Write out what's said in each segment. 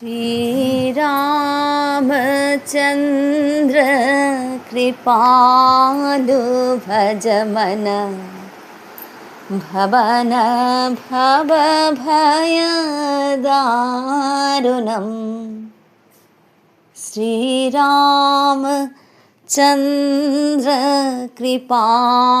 श्रीरामचन्द्र कृपालु भजमन भवन भव भयं दारुणं श्रीरामचन्द्र कृपादुभजम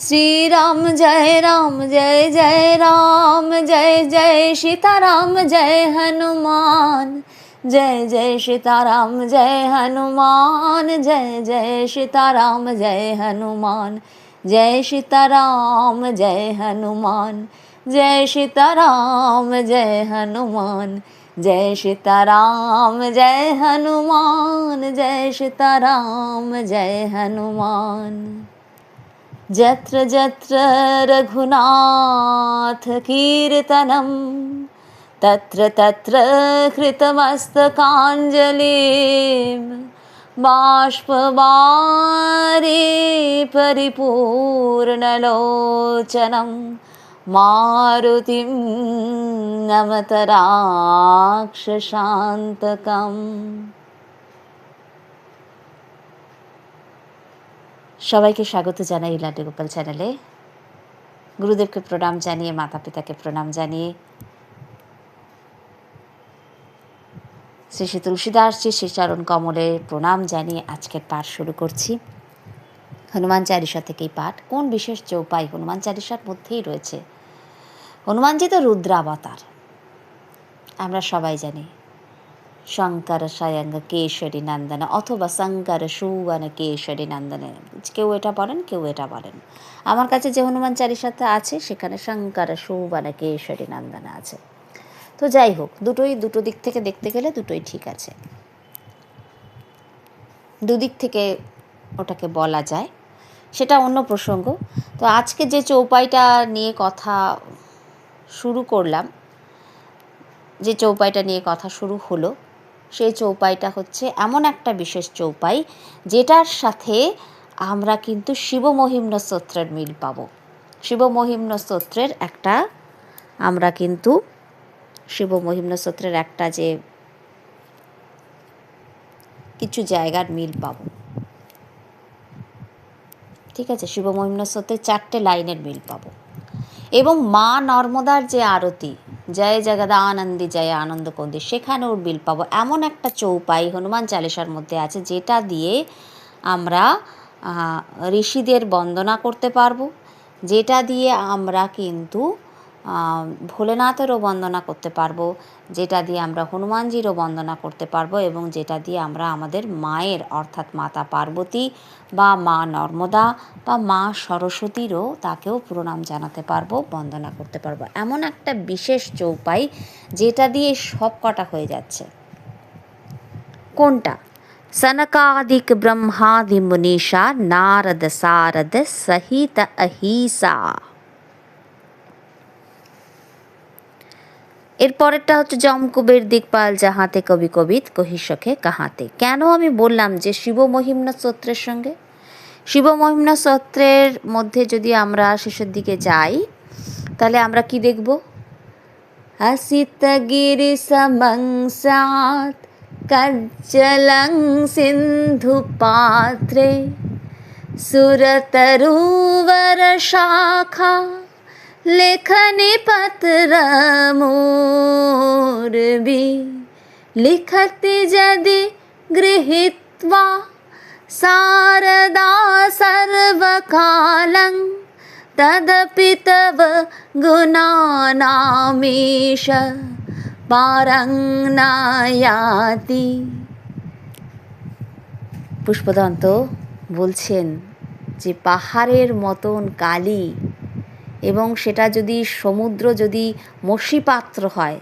श्रीराम जय राम, जय जय राम, जय जय सीताराम, जय हनुमान। जय जय सीताराम, जय हनुमान, जय जय सीताराम, जय हनुमान। जय सीताराम, जय हनुमान। जय सीताराम, जय हनुमान। जय सीताराम, जय हनुमान। जय सीताराम, जय हनुमान। यत्र यत्र रघुनाथकीर्तनं तत्र तत्र कृतमस्तकाञ्जलिं बाष्पवारे परिपूर्णलोचनं मारुतिं नमतराक्षशान्तकम्। সবাইকে স্বাগত জানাই ইলাটে গোপাল চ্যানেলে। গুরুদেবকে প্রণাম জানিয়ে মাতা পিতাকে প্রণাম জানিয়ে। শ্রী শ্রী তুলসীদাসজি শ্রী চরণ কমলে প্রণাম জানিয়ে আজকের পাঠ শুরু করছি। হনুমান চালিসা থেকেই পাঠ কোন বিশেষ চৌপাই হনুমান চালিসার মধ্যেই রয়েছে? হনুমানজি তো রুদ্রাবতার। আমরা সবাই জানি শঙ্কর স্বয়ং কেশরী নন্দন অথবা শঙ্কর সুবন কেশরী নন্দন। কেউ এটা বলেন, কেউ এটা বলেন। আমার কাছে যে হনুমান চালিসাতে আছে, সেখানে শঙ্কর সুবন কেশরী নন্দন আছে। তো যাই হোক, দুটোই দুটো দিক থেকে দেখতে গেলে দুটোই ঠিক আছে। দুদিক থেকে ওটাকে বলা যায়। সেটা অন্য প্রসঙ্গ। তো আজকে যে চৌপাইটা নিয়ে কথা শুরু করলাম, যে চৌপাইটা নিয়ে কথা শুরু হলো সেই চৌপাইটা হচ্ছে এমন একটা বিশেষ চৌপাই, যেটার সাথে আমরা কিন্তু শিবমহিম্ন স্তোত্রের মিল পাবো। শিবমহিম্ন স্তোত্রের একটা, আমরা কিন্তু শিবমহিম্ন স্তোত্রের একটা যে কিছু জায়গার মিল পাবো। ঠিক আছে শিবমহিম্ন স্তোত্রের চারটে লাইনের মিল পাবো। এবং মা নর্মদার যে আরতি জয় জগদানন্দী জয় আনন্দ কন্দি। সেখানেও বিল পাবো। এমন একটা চৌপাই হনুমান চালিসার মধ্যে আছে, যেটা দিয়ে আমরা ঋষিদের বন্দনা করতে পারব। যেটা দিয়ে আমরা কিন্তু ভোলেনাথেরও বন্দনা করতে পারব, যেটা দিয়ে আমরা হনুমানজিরও বন্দনা করতে পারব এবং যেটা দিয়ে আমরা আমাদের মায়ের অর্থাৎ মাতা পার্বতী বা মা নর্মদা বা মা সরস্বতীরও তাকেও প্রণাম জানাতে পারব, বন্দনা করতে পারব। এমন একটা বিশেষ চৌপাই যেটা দিয়ে সব কটা হয়ে যাচ্ছে। কোনটা? সনকাদিক ব্রহ্মাদি মুনিষা, নারদ সারদ সহিত অহিসা। এর পরেরটা হচ্ছে জমকুবের দিকপাল যাহাতে কবি কবিত কহিসখে কাহাতে। কেন আমি বললাম যে শিবমহিম্ন স্তোত্রের সঙ্গে? শিবমহিম্ন স্তোত্রের মধ্যে যদি আমরা শেষের দিকে যাই, তাহলে আমরা কি দেখব? হসিতগিরি সমংসাত, কজ্জলং সিন্ধু পাত্রে, সুরতরুবর শাখা। লেখানি পাতরা মোরবি, লিখতে যদি গৃহীত্বা, সারদা সর্বকালং, তদপি তব গুণানামেশ পুষ্পদন্ত বলছেন যে পাহাড়ের মতন কালী এবং সেটা যদি সমুদ্র যদি মসিপাত্র হয়,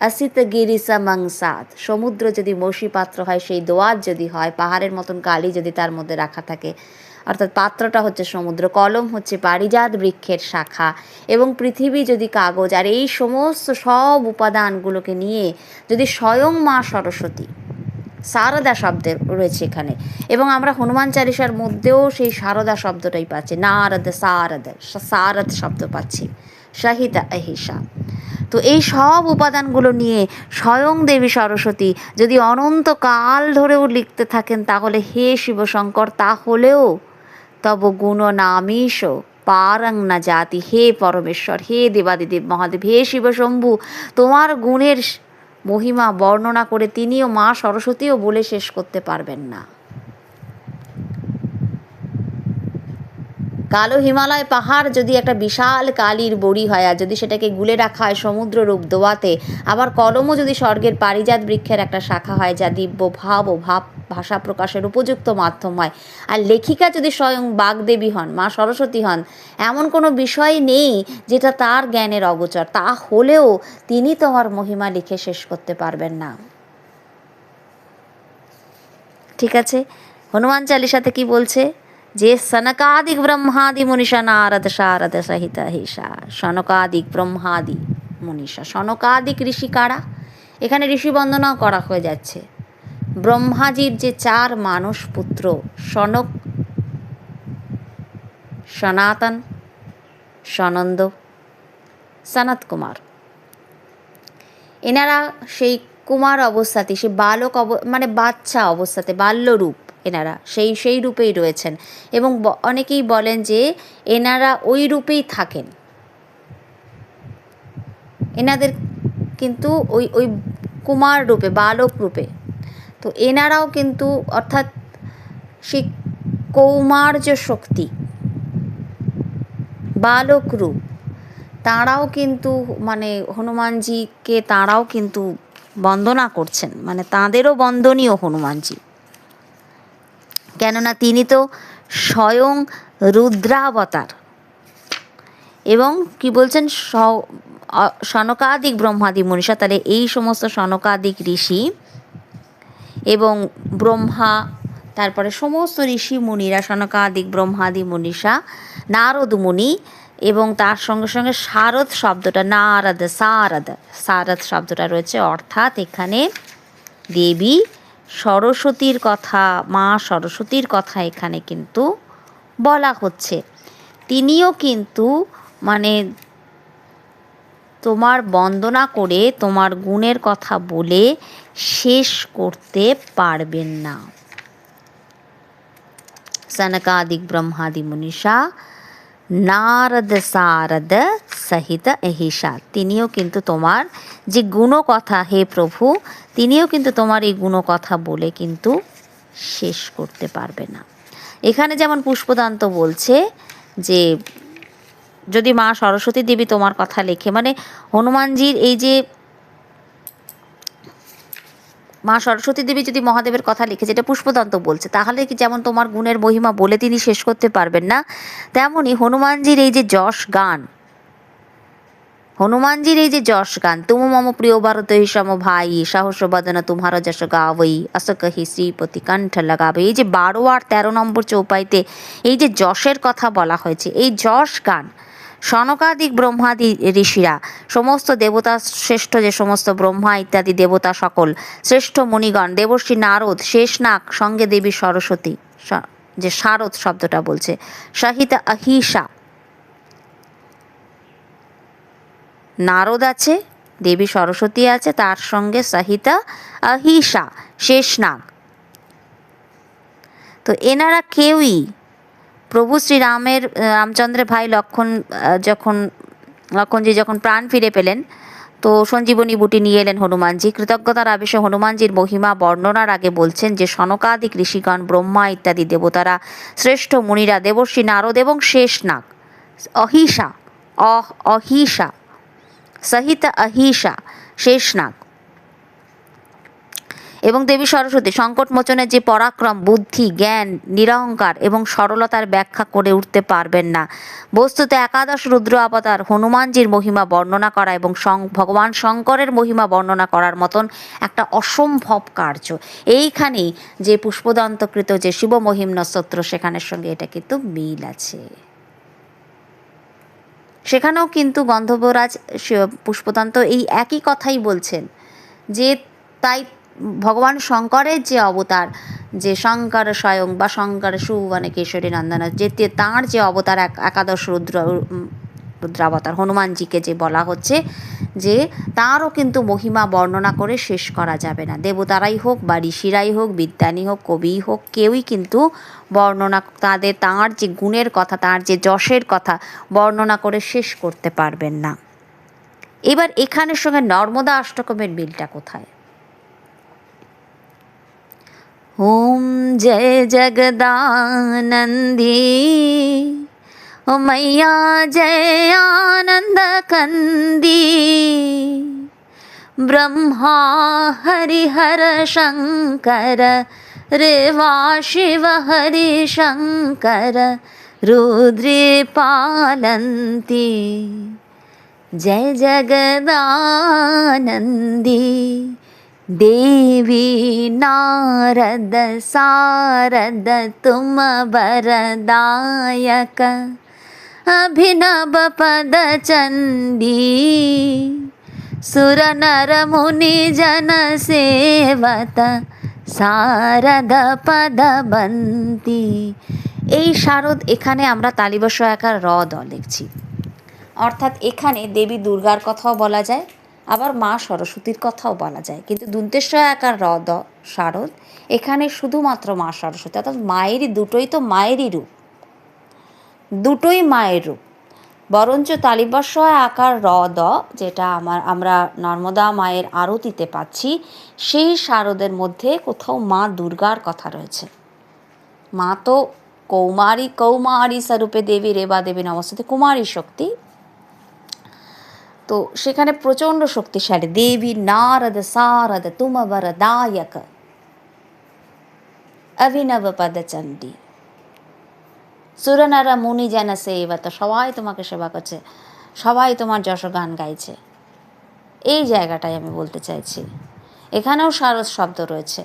আসিত গিরিসা মাংসাদ সমুদ্র যদি মসি পাত্র হয়, সেই দোয়াত যদি হয়, পাহাড়ের মতন কালি যদি তার মধ্যে রাখা থাকে, অর্থাৎ পাত্রটা হচ্ছে সমুদ্র, কলম হচ্ছে পারিজাত বৃক্ষের শাখা, এবং পৃথিবী যদি কাগজ, আর এই সমস্ত সব উপাদানগুলোকে নিয়ে যদি স্বয়ং মা সরস্বতী সারদা শব্দ রয়েছে এখানে। এবং আমরা হনুমান চালিসার মধ্যেও সেই সারদা শব্দটাই পাচ্ছি। নারদ, সারদ সারদ শব্দ পাচ্ছি। শাহিদা আহিসা তো এই সব উপাদানগুলো নিয়ে স্বয়ং দেবী সরস্বতী যদি অনন্তকাল ধরেও লিখতে থাকেন, তাহলে হে শিবশঙ্কর, তাহলেও তব গুণ নামিস পারং না জাতি। হে পরমেশ্বর, হে দেবাদিদেব মহাদেব, হে শিবশম্ভু, তোমার গুণের মহিমা বর্ণনা করে তিনিও মা সরস্বতীও বলে শেষ করতে পারবেন না। কালো হিমালয় পাহাড় যদি একটা বিশাল কালির বড়ি হয় আর যদি সেটাকে গুলে রাখা হয় সমুদ্র রূপ দোয়াতে, আবার কলমও যদি স্বর্গের পারিজাত বৃক্ষের একটা শাখা হয় যা দিব্য ভাব ও ভাব ভাষা প্রকাশের উপযুক্ত মাধ্যম হয়। আর লেখিকা যদি স্বয়ং বাগদেবী হন, মা সরস্বতী হন, এমন কোনো বিষয় নেই যেটা তার জ্ঞানের অগোচর। তা হলেও তিনি তোমার মহিমা লিখে শেষ করতে পারবেন না। ঠিক আছে? হনুমান চালিসাতে কি বলছে? যে সনকাদিক ব্রহ্মাদি মনীষা নারদ শারদ সহিত হিসা সনকাদিক ব্রহ্মাদি মনীষা, সনকাদিক ঋষি কারা? এখানে ঋষি বন্দনাও করা হয়ে যাচ্ছে। ব্রহ্মাজির যে চার মানুষ পুত্র, সনক, সনাতন, সনন্দ সনত কুমার এনারা সেই কুমার অবস্থাতে সে বালক অব মানে বাচ্চা অবস্থাতে, বাল্যরূপ এনারা, সেই সেই রূপেই রয়েছেন। এবং অনেকেই বলেন যে এনারা ওই রূপেই থাকেন। এনাদের কিন্তু ওই ওই কুমার রূপে, বালক রূপে। তো এনারাও কিন্তু, অর্থাৎ সেই কৌমার্য শক্তি, বালক রূপ, তাঁরাও কিন্তু মানে হনুমানজিকে তাঁরাও কিন্তু বন্দনা করছেন। মানে তাঁদেরও বন্দনীয় হনুমানজি। কেননা তিনি তো স্বয়ং রুদ্রাবতার। এবং কি বলছেন? সনকাদিক ব্রহ্মাদি মনীষা, তাহলে এই সমস্ত সনকাদিক ঋষি এবং ব্রহ্মা, তারপরে সমস্ত ঋষি মুনিরা, সনকাদিক ব্রহ্মাদি মনীষা, নারদ মুনি এবং তার সঙ্গে সঙ্গে শারদ শব্দটা, নারদ, সারদ সারদ শব্দটা রয়েছে। অর্থাৎ এখানে দেবী সরস্বতীর কথা, মা সরস্বতীর কথা এখানে কিন্তু বলা হচ্ছে। তিনিও কিন্তু মানে তোমার বন্দনা করে, তোমার গুণের কথা বলে শেষ করতে পারবেন না। সনকাদিক ব্রহ্মাদি মনীষা নারদ সারদ সহিত এহিসা তিনিও কিন্তু তোমার যে গুণকথা, হে প্রভু, তিনিও কিন্তু তোমার এই গুণকথা বলে কিন্তু শেষ করতে পারবে না। এখানে যেমন পুষ্পদান্ত বলছে যে, যদি মা সরস্বতী দেবী তোমার কথা লেখে মানে হনুমানজির এই যে মা সরস্বতী দেবী যদি মহাদেবের কথা লিখে যেটা পুষ্পদন্ত বলছে, তাহলে কি যেমন তোমার গুণের মহিমা বলে তিনি শেষ করতে পারবেন না? তেমনই হনুমানজির এই যে যশ গান, হনুমানজির এই যে যশ গান, তুম মম প্রিয় ভারত সম ভাই, সাহস বদন তুমার যশ গাবই অসকহি শ্রীপতি কণ্ঠ লাগাবে। এই যে বারো আর তেরো নম্বর চৌপাইতে এই যে যশের কথা বলা হয়েছে, এই যশ গান সনকাদিক ব্রহ্মাদি ঋষিরা, সমস্ত দেবতা শ্রেষ্ঠ যে সমস্ত ব্রহ্মা ইত্যাদি দেবতা সকল, শ্রেষ্ঠ মুনিগণ, দেবর্ষী নারদ, শেষনাগ, সঙ্গে দেবী সরস্বতী যে শারদ শব্দটা বলছে, সহিতা আহিসা নারদ আছে, দেবী সরস্বতী আছে, তার সঙ্গে সহিতা আহিসা শেষনাগ। তো এনারা কেউই প্রভু শ্রীরামের রামচন্দ্রের ভাই লক্ষণ যখন, লক্ষণজি যখন প্রাণ ফিরে পেলেন, তো সঞ্জীবনী বুটি নিয়ে এলেন হনুমানজি। কৃতজ্ঞতার আবেশে হনুমানজির মহিমা বর্ণনার আগে বলছেন যে সনকাদিক ঋষিগণ ব্রহ্মা ইত্যাদি দেবতারা, শ্রেষ্ঠ মুনিরা, দেবর্ষী নারদ এবং শেষনাগ অহিষা, অহ, অহিষা, সহিত আহিষা শেষনাগ এবং দেবী সরস্বতী সংকট মোচনের যে পরাক্রম, বুদ্ধি, জ্ঞান, নিরহংকার এবং সরলতার ব্যাখ্যা করে উঠতে পারবেন না। বস্তুতে একাদশ রুদ্র অবতার হনুমানজির মহিমা বর্ণনা করা এবং ভগবান শঙ্করের মহিমা বর্ণনা করার মতন একটা অসম্ভব কার্য। এইখানেই যে পুষ্পদন্তকৃত যে শিব মহিম্ন স্তোত্র সেখানের সঙ্গে এটা কিন্তু মিল আছে। সেখানেও কিন্তু গন্ধর্বরাজ শি- পুষ্পদন্ত এই একই কথাই বলছেন যে তাই ভগবান শঙ্করের যে অবতার, যে শঙ্কর স্বয়ং বা শঙ্কর সুবনে কেশরী নন্দন, যে তাঁর যে অবতার এক- একাদশ রুদ্র রুদ্রাবতার, হনুমানজিকে যে বলা হচ্ছে, যে তাঁরও কিন্তু মহিমা বর্ণনা করে শেষ করা যাবে না। দেবতারাই হোক বা ঋষিরাই হোক, বিদ্যানী হোক, কবি হোক, কেউই কিন্তু বর্ণনা, তাদের তাঁর যে গুণের কথা, তাঁর যে যশের কথা বর্ণনা করে শেষ করতে পারবেন না। এবার এখানের সঙ্গে নর্মদা অষ্টকমের মিলটা কোথায়? ॐ जय जगदानन्दी। ओ मैया जय आनन्दकन्दी। ब्रह्मा हरिहर शङ्कर रेवा शिव हरिशङ्कर रुद्रपानन्ती जय जगदानन्दी। देवी नारद सारद तुम वरदायक अभिनव पद चण्डी सुर नर मुनि जन सेवत শারদ পদবন্তি এই শারদ এখানে আমরা তালিবস্য একার র দ লিখছি অর্থাৎ এখানে দেবী দুর্গার কথাও বলা যায় আবার মা সরস্বতীর কথাও বলা যায়। কিন্তু দুন্তেশ্বর একার র দ শারদ এখানে শুধুমাত্র মা সরস্বতী, অর্থাৎ মায়েরই দুটোই তো মায়েরই রূপ। দুটোই মায়ের রূপ। বরঞ্চ তালিবাস্য আকার র দ যেটা আমার, আমরা নর্মদা মায়ের আরতিতে পাচ্ছি, সেই শারদের মধ্যে কোথাও মা দুর্গার কথা রয়েছে। মা তো কৌমারী কৌমারী স্বরূপে দেবী, রেবা দেবী নমস্তে কুমারী শক্তি তো সেখানে প্রচণ্ড শক্তিশালী। দেবী নারদ সারদ তুম দায়ক। অভিনব পদচণ্ডী সুরনারা মুনি যেন তো সবাই তোমাকে সেবা করছে, সবাই তোমার যশগান গাইছে। এই জায়গাটাই আমি বলতে চাইছি। এখানেও সারস শব্দ রয়েছে।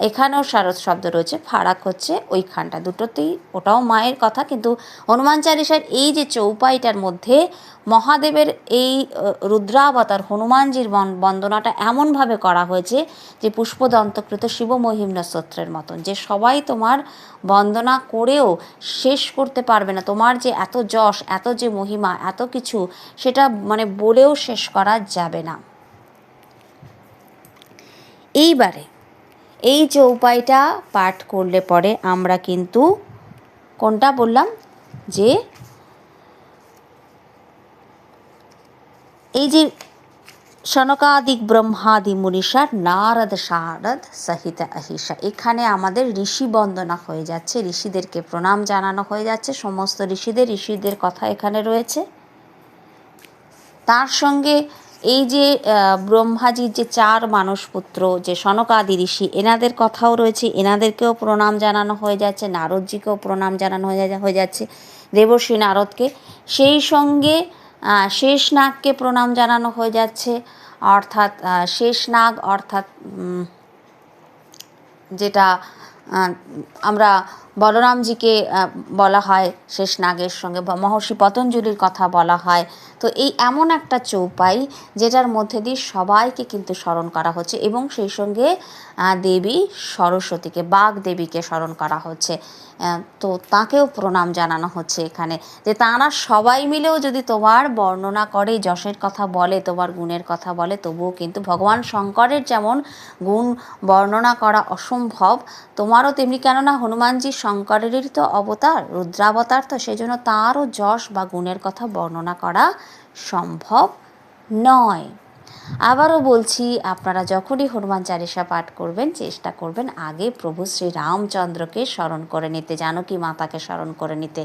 এখানেও সারস শব্দ রয়েছে, ফারাক হচ্ছে ওইখানটা। দুটোতেই ওটাও মায়ের কথা, কিন্তু হনুমান চালিসার এই যে চৌপাইটার মধ্যে মহাদেবের এই রুদ্রাবতার হনুমানজির বন- বন্দনাটা এমনভাবে করা হয়েছে যে পুষ্পদন্তকৃত শিবমহিম্ন স্তোত্রের মতন, যে সবাই তোমার বন্দনা করেও শেষ করতে পারবে না। তোমার যে এত যশ, এত যে মহিমা, এত কিছু, সেটা মানে বলেও শেষ করা যাবে না। এইবারে এই চৌপাইটা পাঠ করলে পরে আমরা কিন্তু কোনটা বললাম? যে এই যে সনকাদিক ব্রহ্মাদি মুনিষার নারদ শারদ সহিত আহিষা। এখানে আমাদের ঋষি বন্দনা হয়ে যাচ্ছে, ঋষিদেরকে প্রণাম জানানো হয়ে যাচ্ছে, সমস্ত ঋষিদের ঋষিদের কথা এখানে রয়েছে। তার সঙ্গে এই যে ব্রহ্মাজির যে চার মানসপুত্র, যে সনকাদি ঋষি, এনাদের কথাও রয়েছে। এনাদেরকেও প্রণাম জানানো হয়ে যাচ্ছে, নারদজিকেও প্রণাম জানানো হয়ে যাচ্ছে দেবশ্রী নারদকে। সেই সঙ্গে শেষনাগকে প্রণাম জানানো হয়ে যাচ্ছে, অর্থাৎ শেষনাগ অর্থাৎ যেটা আমরা বলরামজিকে বলা হয়, শেষ নাগের সঙ্গে মহর্ষি পতঞ্জলির কথা বলা হয়। তো এই এমন একটা চৌপাই যেটার মধ্যে দিয়ে সবাইকে কিন্তু স্মরণ করা হচ্ছে এবং সেই সঙ্গে দেবী সরস্বতীকে, বাঘ দেবীকে স্মরণ করা হচ্ছে। তো তাকেও প্রণাম জানানো হচ্ছে এখানে যে তাঁরা সবাই মিলেও যদি তোমার বর্ণনা করে, যশের কথা বলে, তোমার গুণের কথা বলে, তবুও কিন্তু ভগবান শঙ্করের যেমন গুণ বর্ণনা করা অসম্ভব, তোমারও তেমনি কেননা হনুমানজি শঙ্করেরই তো অবতার, রুদ্রাবতার, তো সেই জন্য তাঁরও যশ বা গুণের কথা বর্ণনা করা সম্ভব নয়। আবারও বলছি, আপনারা যখনই হনুমান চালিসা পাঠ করবেন, চেষ্টা করবেন আগে প্রভু শ্রী রামচন্দ্রকে স্মরণ করে নিতে, জানকী মাতাকে স্মরণ করে নিতে।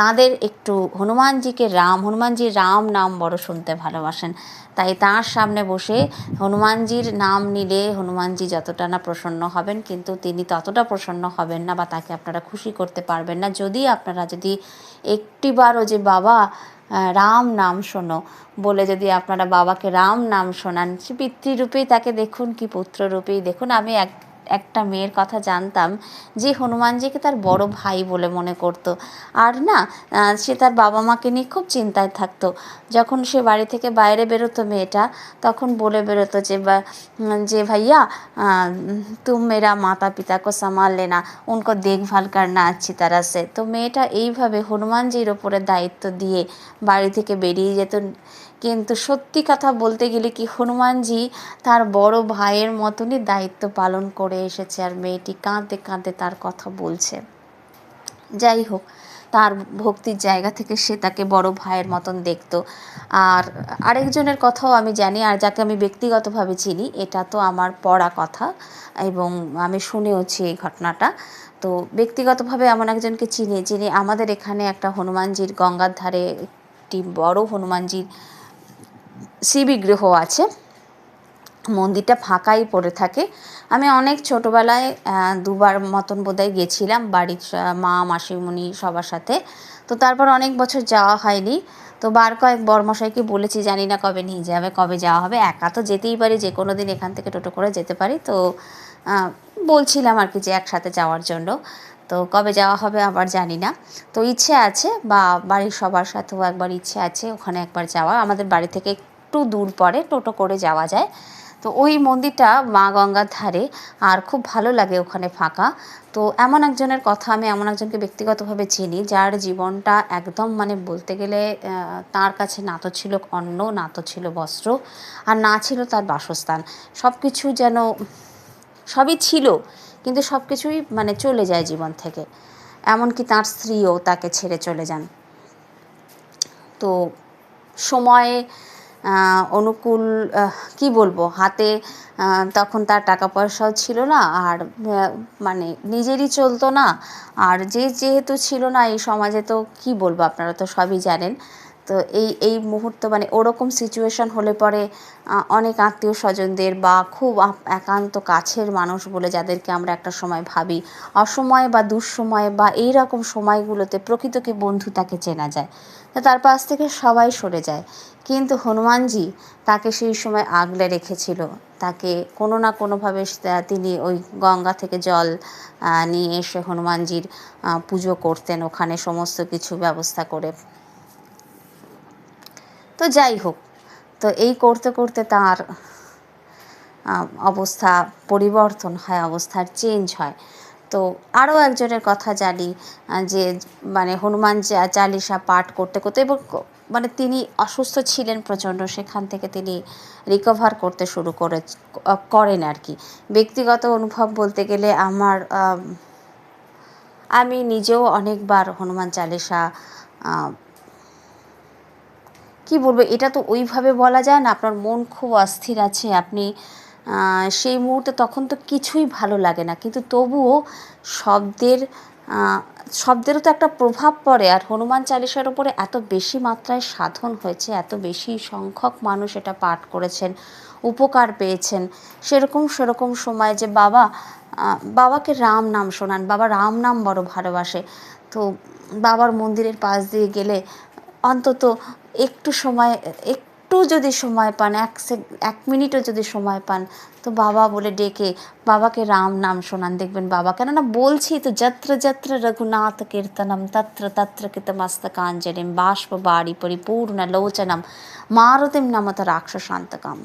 তাদের একটু হনুমানজিকে রাম হনুমানজির রাম নাম বড় শুনতে ভালোবাসেন। তাই তার সামনে বসে হনুমানজির নাম নিলে হনুমানজি যতটা না প্রসন্ন হবেন, কিন্তু তিনি ততটা প্রসন্ন হবেন না বা তাকে আপনারা খুশি করতে পারবেন না। যদি আপনারা যদি একটিবারও যে বাবা রাম নাম শোনো, বলে যদি আপনারা বাবাকে রাম নাম শোনান, সে পিতৃরূপেই তাকে দেখুন, কি পুত্ররূপেই দেখুন। আমি এক একটা মেয়ের কথা জানতাম যে হনুমানজিকে তার বড় ভাই বলে মনে করত। আর না সে তার বাবা মাকে নিয়ে খুব চিন্তায় থাকতো। যখন সে বাড়ি থেকে বাইরে বেরোতো মেয়েটা, তখন বলে বেরোতো যে যে ভাইয়া তুম মেরা মাতা পিতা কো সামাল লেনা, উনকো দেখভাল করনা আচ্ছি তারা সে। তো মেয়েটা এইভাবে হনুমানজির ওপরে দায়িত্ব দিয়ে বাড়ি থেকে বেরিয়ে যেত। কিন্তু সত্যি কথা বলতে গেলে কি হনুমানজি তার বড় ভাইয়ের মতনই দায়িত্ব পালন করে এসেছে আর মেয়েটি কাঁদতে কাঁদতে তার কথা বলছে। যাই হোক, তার ভক্তির জায়গা থেকে সে তাকে বড় ভাইয়ের মতন দেখত। আর আরেকজনের কথাও আমি জানি আর যাকে আমি ব্যক্তিগতভাবে চিনি, এটা তো আমার পড়া কথা এবং আমি শুনেওছি এই ঘটনাটা। তো ব্যক্তিগতভাবে এমন একজনকে চিনি, যিনি আমাদের এখানে একটা হনুমানজির গঙ্গার ধারে একটি বড় হনুমানজির শিবিগ্রহ আছে। মন্দিরটা ফাঁকাই পড়ে থাকে। আমি অনেক ছোটোবেলায় দুবার মতন বোধহয় গেছিলাম বাড়ির মা, মাসিমণি সবার সাথে। তো তারপর অনেক বছর যাওয়া হয়নি। তো বার কয়েক বরমশাইকে বলেছি, জানি না কবে নিয়ে যাবে, কবে যাওয়া হবে। একা তো যেতেই পারি, যে কোনো দিন এখান থেকে টোটো করে যেতে পারি। তো বলছিলাম আর কি যে একসাথে যাওয়ার জন্য। তো কবে যাওয়া হবে আবার জানি না। তো ইচ্ছে আছে বা বাড়ির সবার সাথেও একবার ইচ্ছে আছে ওখানে একবার যাওয়া। আমাদের বাড়ি থেকে একটু দূর পরে টোটো করে যাওয়া যায়। তো ওই মন্দিরটা মা গঙ্গার ধারে আর খুব ভালো লাগে ওখানে ফাঁকা। তো এমন একজনের কথা আমি এমন একজনকে ব্যক্তিগতভাবে চিনি যার জীবনটা একদম মানে বলতে গেলে তার কাছে না তো ছিল অন্ন না তো ছিল বস্ত্র আর না ছিল তার বাসস্থান। সব কিছু যেন সবই ছিল কিন্তু সব কিছুই মানে চলে যায় জীবন থেকে। এমনকি তার স্ত্রীও তাকে ছেড়ে চলে যান। তো সময়ে অনুকূল কি বলব, হাতে তখন তার টাকা পয়সাও ছিল না আর মানে নিজেরই চলতো না। আর যে যেহেতু ছিল না এই সমাজে তো কি বলব, আপনারা তো সবই জানেন। তো এই এই মুহূর্ত মানে ওরকম সিচুয়েশন হলে পরে অনেক আত্মীয় স্বজনদের বা খুব একান্ত কাছের মানুষ বলে যাদেরকে আমরা একটা সময় ভাবি, অসময়ে বা দুঃসময়ে বা এই রকম সময়গুলোতে প্রকৃতকে বন্ধু তাকে চেনা যায়? তো তার পাশ থেকে সবাই সরে যায়। কিন্তু হনুমানজি তাকে সেই সময় আগলে রেখেছিল। তাকে কোনো না কোনোভাবে তিনি ওই গঙ্গা থেকে জল নিয়ে এসে হনুমানজির পুজো করতেন। ওখানে সমস্ত কিছু ব্যবস্থা করে তো যাই হোক, তো এই করতে করতে তার অবস্থা পরিবর্তন হয়, অবস্থার চেঞ্জ হয়। তো আরও একজনের কথা জানি যে মানে হনুমান চালিসা পাঠ করতে করতে এবং মানে তিনি অসুস্থ ছিলেন প্রচণ্ড, সেখান থেকে তিনি রিকভার করতে শুরু করে করেন আর কি। ব্যক্তিগত অনুভব বলতে গেলে আমার আমি নিজেও অনেকবার হনুমান চালিসা কি বলব, এটা তো ওইভাবে বলা যায় না, আপনার মন খুব অস্থির আছে, আপনি সেই মুহূর্তে তখন তো কিছুই ভালো লাগে না। কিন্তু তবুও শব্দের শব্দেরও তো একটা প্রভাব পড়ে, আর হনুমান চালিসার উপরে এত বেশি মাত্রায় সাধন হয়েছে, এত বেশি সংখ্যক মানুষ এটা পাঠ করেছেন, উপকার পেয়েছেন, সেরকম সেরকম সময় যে বাবা বাবাকে রাম নাম শোনান, বাবা রাম নাম বড় ভালোবাসে। তো বাবার মন্দিরের পাশ দিয়ে গেলে অন্তত একটু সময়, একটু যদি সময় পান, এক সেক এক মিনিটও যদি সময় পান, তো বাবা বলে ডেকে, বাবাকে রাম নাম শোনান। দেখবেন বাবা, কেননা বলছি তো, যত্র যত্র, রঘুনাথ কীর্তনম, তত্র তত্র কৃতমস্তকাঞ্জলিম বাষ্প, বাড়ি, পরিপূর্ণ লোচনম, মারুতিম নমত রাক্ষসান্তকাম।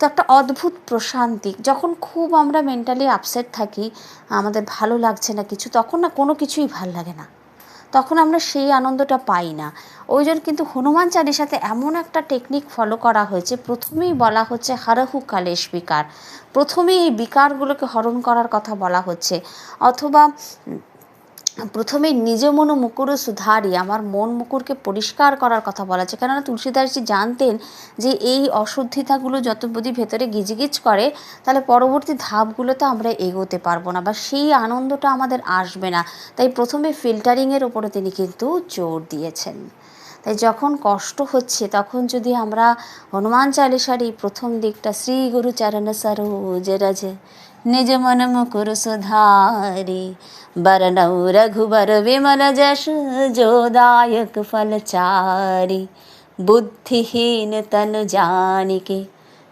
তো একটা অদ্ভুত প্রশান্তি, যখন খুব আমরা মেন্টালি আপসেট থাকি, আমাদের ভালো লাগছে না কিছু, তখন না কোনো কিছুই ভালো লাগে না। তখন আমরা সেই আনন্দটা পাই না। ওই জন্য কিন্তু হনুমান চালিসাতে এমন একটা টেকনিক ফলো করা হয়েছে। প্রথমেই বলা হচ্ছে হারাহু কালেশ বিকার। প্রথমেই এই বিকারগুলোকে হরণ করার কথা বলা হচ্ছে। অথবা প্রথমে নিজ মন মুকুর সুধারি, আমার মন মুকুরকে পরিষ্কার করার কথা বলা আছে। কেননা তুলসীদাসজি জানতেন যে এই অশুদ্ধিতাগুলো যত যদি ভেতরে গিজগিজ করে, তাহলে পরবর্তী ধাপগুলোতে আমরা এগোতে পারব না বা সেই আনন্দটা আমাদের আসবে না। তাই প্রথমে ফিল্টারিংয়ের উপরে তিনি কিন্তু জোর দিয়েছেন। তাই যখন কষ্ট হচ্ছে, তখন যদি আমরা হনুমান চালিসার এই প্রথম দিকটা, শ্রী গুরু চরণ সরোজ রজ నిజ మనముకురు సుధారి బరణౌ రఘువర విమల జశ జోదాయక ఫలచారి బుద్ధిహీన తను జానికే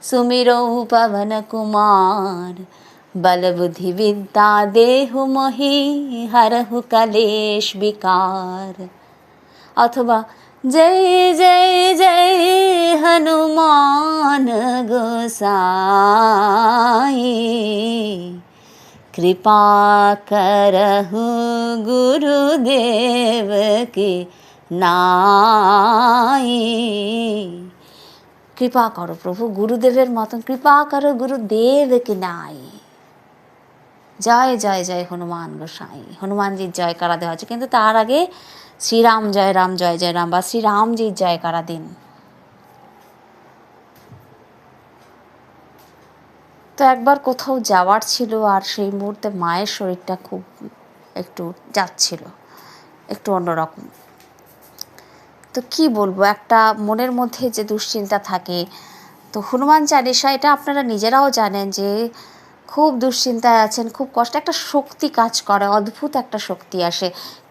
సుమిరో పవన కుమార్ बलबुद्धि विद्या देहु मोहि हरहु कलेश विकार অথবা জয় জয় জয় হনুমান গোসাই कृपा करहु गुरुदेव के নাই কৃপা করো প্রভু গুরুদেবের মতন কৃপা করো গুরুদেবকে নাই জয় জয় জয় হনুমান গোসাই হনুমানজির জয় করা দেওয়া হচ্ছে কিন্তু তার আগে শ্রীরাম জয় রাম, জয় জয় রাম বা শ্রীরামজির জয় করা দিন? তো একবার কোথাও যাওয়ার ছিল আর সেই মুহূর্তে মায়ের শরীরটা খুব একটু যাচ্ছিল, একটু অন্যরকম। তো কি বলব, একটা মনের মধ্যে যে দুশ্চিন্তা থাকে, তো হনুমান চালিসা এটা আপনারা নিজেরাও জানেন যে খুব দুশ্চিন্তায় আছেন, খুব কষ্ট। একটা শক্তি কাজ করে, অদ্ভুত একটা শক্তি আসে।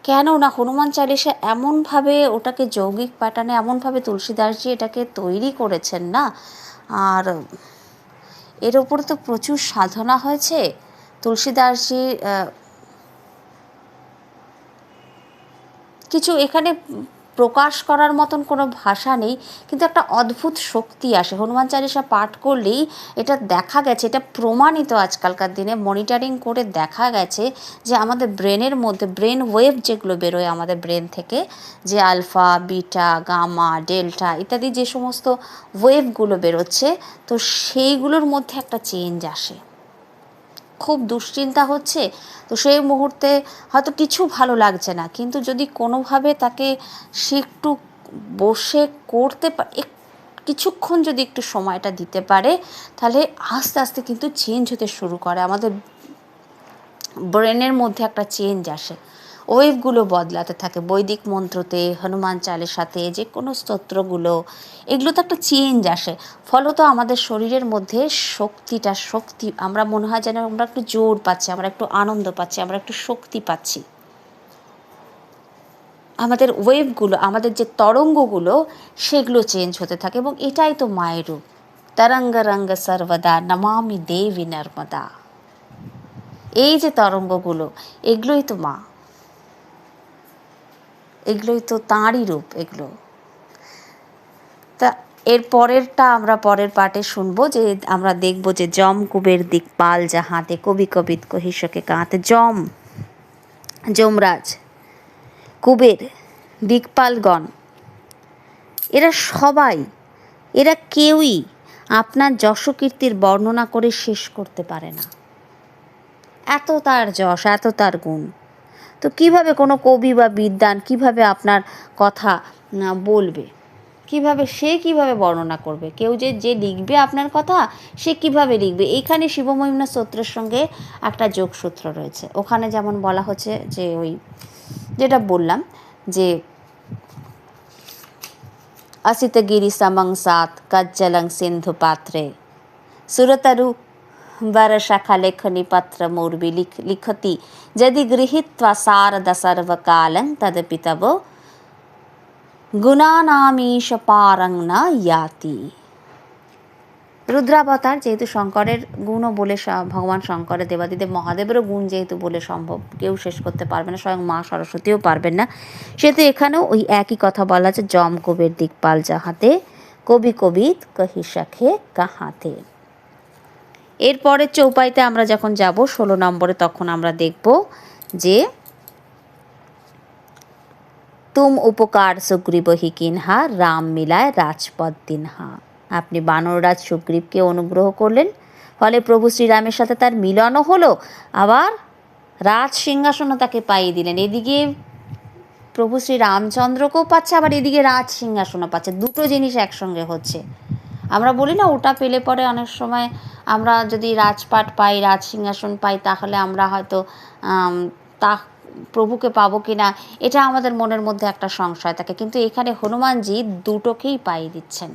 কেন না হনুমান চালিসা এমনভাবে ওটাকে যৌগিক প্যাটার্নে এমনভাবে তুলসীদাসজি এটাকে তৈরি করেছেন না, আর এর ওপরে তো প্রচুর সাধনা হয়েছে। তুলসীদাসজি কিছু এখানে প্রকাশ করার মতন কোনো ভাষা নেই, কিন্তু একটা অদ্ভুত শক্তি আসে। হনুমান চালিসা পাঠ করলেই এটা দেখা গেছে, এটা প্রমাণিত আজকালকার দিনে। মনিটরিং করে দেখা গেছে যে আমাদের ব্রেনের মধ্যে, ব্রেন ওয়েভ যেগুলো বেরোয় আমাদের ব্রেন থেকে, যে আলফা, বিটা, গামা, ডেল্টা ইত্যাদি যে সমস্ত ওয়েভগুলো বেরোচ্ছে, তো সেইগুলোর মধ্যে একটা চেঞ্জ আসে। খুব দুশ্চিন্তা হচ্ছে, তো সেই মুহূর্তে হয়তো কিছু ভালো লাগছে না। কিন্তু যদি কোনোভাবে তাকে সে একটু বসে করতে কিছুক্ষণ যদি একটু সময়টা দিতে পারে, তাহলে আস্তে আস্তে কিন্তু চেঞ্জ হতে শুরু করে। আমাদের ব্রেনের মধ্যে একটা চেঞ্জ আসে। ওয়েভগুলো বদলাতে থাকে। বৈদিক মন্ত্রতে, হনুমান চালের সাথে, যে কোনো স্তোত্রগুলো, এগুলো তো একটা চেঞ্জ আসে। ফলত আমাদের শরীরের মধ্যে শক্তিটা, শক্তি, আমরা মনে হয় যেন আমরা একটু জোর পাচ্ছি, আমরা একটু আনন্দ পাচ্ছি, আমরা একটু শক্তি পাচ্ছি। আমাদের ওয়েভগুলো, আমাদের যে তরঙ্গগুলো, সেগুলো চেঞ্জ হতে থাকে এবং এটাই তো মায়ের রূপ। তরঙ্গ রঙ্গ সর্বদা, নমামি দেবী নর্মদা। এই যে তরঙ্গগুলো, এগুলোই তো মা। এগুলোই তো তাঁরই রূপ এগুলো। তা এর পরেরটা আমরা পরের পার্টে শুনব যে আমরা দেখব যে জম কুবের দিকপাল যাহাতে কবি কবিত কহিসকে কাঁতে। জম যমরাজ, কুবের দিকপালগণ, এরা সবাই, এরা কেউই আপনার যশকীর্তির বর্ণনা করে শেষ করতে পারে না। এত তার যশ, এত তার গুণ। তো কীভাবে কোনো কবি বা বিদ্বান কীভাবে আপনার কথা বলবে? কীভাবে সে কীভাবে বর্ণনা করবে? কেউ যে যে লিখবে আপনার কথা, সে কীভাবে লিখবে? এইখানে শিবমহিমনা স্তোত্রের সঙ্গে একটা যোগসূত্র রয়েছে। ওখানে যেমন বলা হচ্ছে যে ওই, যেটা বললাম যে গিরি সমং সাত, কজ্জলং সিন্ধু পাত্রে। সুরতরু वरशखलेखनिपत्रमूर्वि लिख लिखति यदि गृहीत्वा सारदसर्वकालं तदपि तव গুণানামীশ পারং না ইয়াতি রুদ্রাবতার যেহেতু শঙ্করের গুণও বলে ভগবান শঙ্করের দেবাদিদেব মহাদেবেরও গুণ যেহেতু বলে সম্ভব কেউ শেষ করতে পারবে না স্বয়ং মা সরস্বতীও পারবেন না সেহেতু এখানেও ওই একই কথা বলা আছে জম কবির দিকপাল যাহাতে কবি কবিত কহি শাখে কাহাতে এরপরের চৌপাইতে আমরা যখন যাব, ষোলো নম্বরে তখন আমরা দেখব যে তুম উপকার সুগ্রীব হিকিনহা রাম মিলায় রাজপদ দিনহা। আপনি বানররাজ সুগ্রীবকে অনুগ্রহ করলেন, ফলে প্রভু শ্রীরামের সাথে তার মিলনও হলো, আবার রাজ সিংহাসনও তাকে পাইয়ে দিলেন। এদিকে প্রভু শ্রী রামচন্দ্রকেও পাচ্ছে, আবার এদিকে রাজ সিংহাসনও পাচ্ছে। দুটো জিনিস একসঙ্গে হচ্ছে। আমরা বলি না, ওটা পেলে পরে অনেক সময় আমরা যদি রাজপাট পাই, রাজ সিংহাসন পাই, তাহলে আমরা হয়তো তা প্রভুকে পাবো কি না এটা আমাদের মনের মধ্যে একটা সংশয় থাকে। কিন্তু এখানে হনুমানজি দুটোকেই পাইয়ে দিচ্ছেন।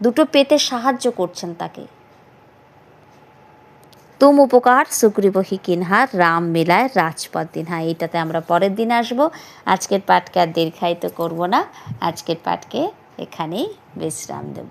দুটো পেতে সাহায্য করছেন তাকে। তুম উপকার, সুগ্রীব কিনহার রাম মেলায়, রাজপথ দিন হ্যাঁ এইটাতে আমরা পরের দিন আসব। আজকের পাঠকে আর দীর্ঘায়িত করব না। আজকের পাঠকে এখানেই বিশ্রাম দেব।